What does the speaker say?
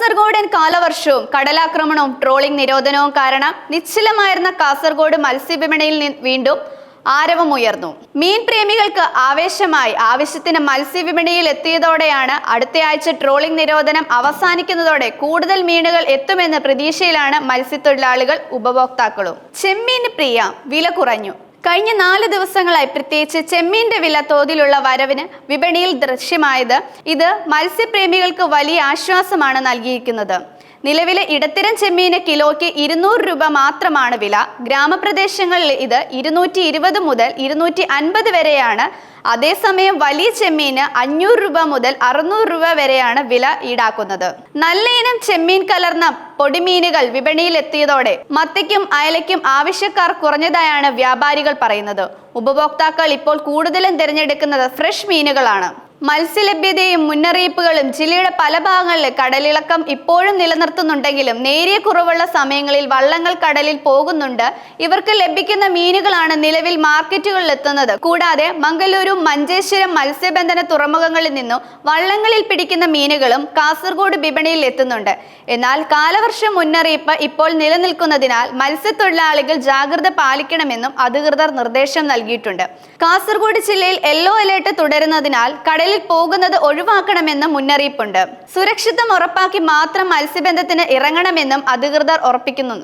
കാസർഗോഡൻ കാലവർഷവും കടലാക്രമണവും trawling നിരോധനവും കാരണം നിശ്ചലമായിരുന്ന കാസർഗോഡ് മത്സ്യവിപണിയിൽ വീണ്ടും ആരവമുയർന്നു മീൻ പ്രേമികൾക്ക് ആവേശമായി ആവശ്യത്തിന് മത്സ്യവിപണിയിൽ എത്തിയതോടെയാണ് അടുത്തയാഴ്ച ട്രോളിംഗ് നിരോധനം അവസാനിക്കുന്നതോടെ കൂടുതൽ മീനുകൾ എത്തുമെന്ന പ്രതീക്ഷയിലാണ് മത്സ്യത്തൊഴിലാളികൾ ഉപഭോക്താക്കളും. ചെമ്മീൻ പ്രിയ വില കുറഞ്ഞു. കഴിഞ്ഞ നാല് ദിവസങ്ങളായി പ്രത്യേകിച്ച് ചെമ്മീന്റെ വില തോതിലുള്ള വരവിന് വിപണിയിൽ ദൃശ്യമായത് ഇത് മത്സ്യപ്രേമികൾക്ക് വലിയ ആശ്വാസമാണ് നൽകിയിരിക്കുന്നത്. നിലവിലെ ഇടത്തരം ചെമ്മീന് കിലോയ്ക്ക് ഇരുന്നൂറ് രൂപ മാത്രമാണ് വില. ഗ്രാമപ്രദേശങ്ങളിൽ ഇത് ഇരുന്നൂറ്റി ഇരുപത് മുതൽ ഇരുന്നൂറ്റി അൻപത് വരെയാണ്. അതേസമയം വലിയ ചെമ്മീന് അഞ്ഞൂറ് രൂപ മുതൽ അറുന്നൂറ് രൂപ വരെയാണ് വില ഈടാക്കുന്നത്. നല്ല ഇനം ചെമ്മീൻ കലർന്ന പൊടിമീനുകൾ വിപണിയിൽ എത്തിയതോടെ മത്തയ്ക്കും അയലയ്ക്കും ആവശ്യക്കാർ കുറഞ്ഞതായാണ് വ്യാപാരികൾ പറയുന്നത്. ഉപഭോക്താക്കൾ ഇപ്പോൾ കൂടുതലും തിരഞ്ഞെടുക്കുന്നത് ഫ്രഷ് മീനുകളാണ്. മത്സ്യലഭ്യതയും മുന്നറിയിപ്പുകളും ജില്ലയുടെ പല ഭാഗങ്ങളിൽ കടലിളക്കം ഇപ്പോഴും നിലനിർത്തുന്നുണ്ടെങ്കിലും നേരിയ കുറവുള്ള സമയങ്ങളിൽ വള്ളങ്ങൾ കടലിൽ പോകുന്നുണ്ട്. ഇവർക്ക് ലഭിക്കുന്ന മീനുകളാണ് നിലവിൽ മാർക്കറ്റുകളിൽ എത്തുന്നത് കൂടാതെ മംഗലൂരു മഞ്ചേശ്വരം മത്സ്യബന്ധന തുറമുഖങ്ങളിൽ നിന്നും വള്ളങ്ങളിൽ പിടിക്കുന്ന മീനുകളും കാസർഗോഡ് വിപണിയിൽ എത്തുന്നുണ്ട്. എന്നാൽ കാലവർഷ മുന്നറിയിപ്പ് ഇപ്പോൾ നിലനിൽക്കുന്നതിനാൽ മത്സ്യത്തൊഴിലാളികൾ ജാഗ്രത പാലിക്കണമെന്നും അധികൃതർ നിർദ്ദേശം നൽകിയിട്ടുണ്ട്. കാസർഗോഡ് ജില്ലയിൽ യെല്ലോ അലേർട്ട് തുടരുന്നതിനാൽ കടലിൽ പോകുന്നത് ഒഴിവാക്കണമെന്ന് മുന്നറിയിപ്പുണ്ട്. സുരക്ഷിതം ഉറപ്പാക്കി മാത്രം മത്സ്യബന്ധത്തിന് ഇറങ്ങണമെന്നും അധികൃതർ ഉറപ്പിക്കുന്നു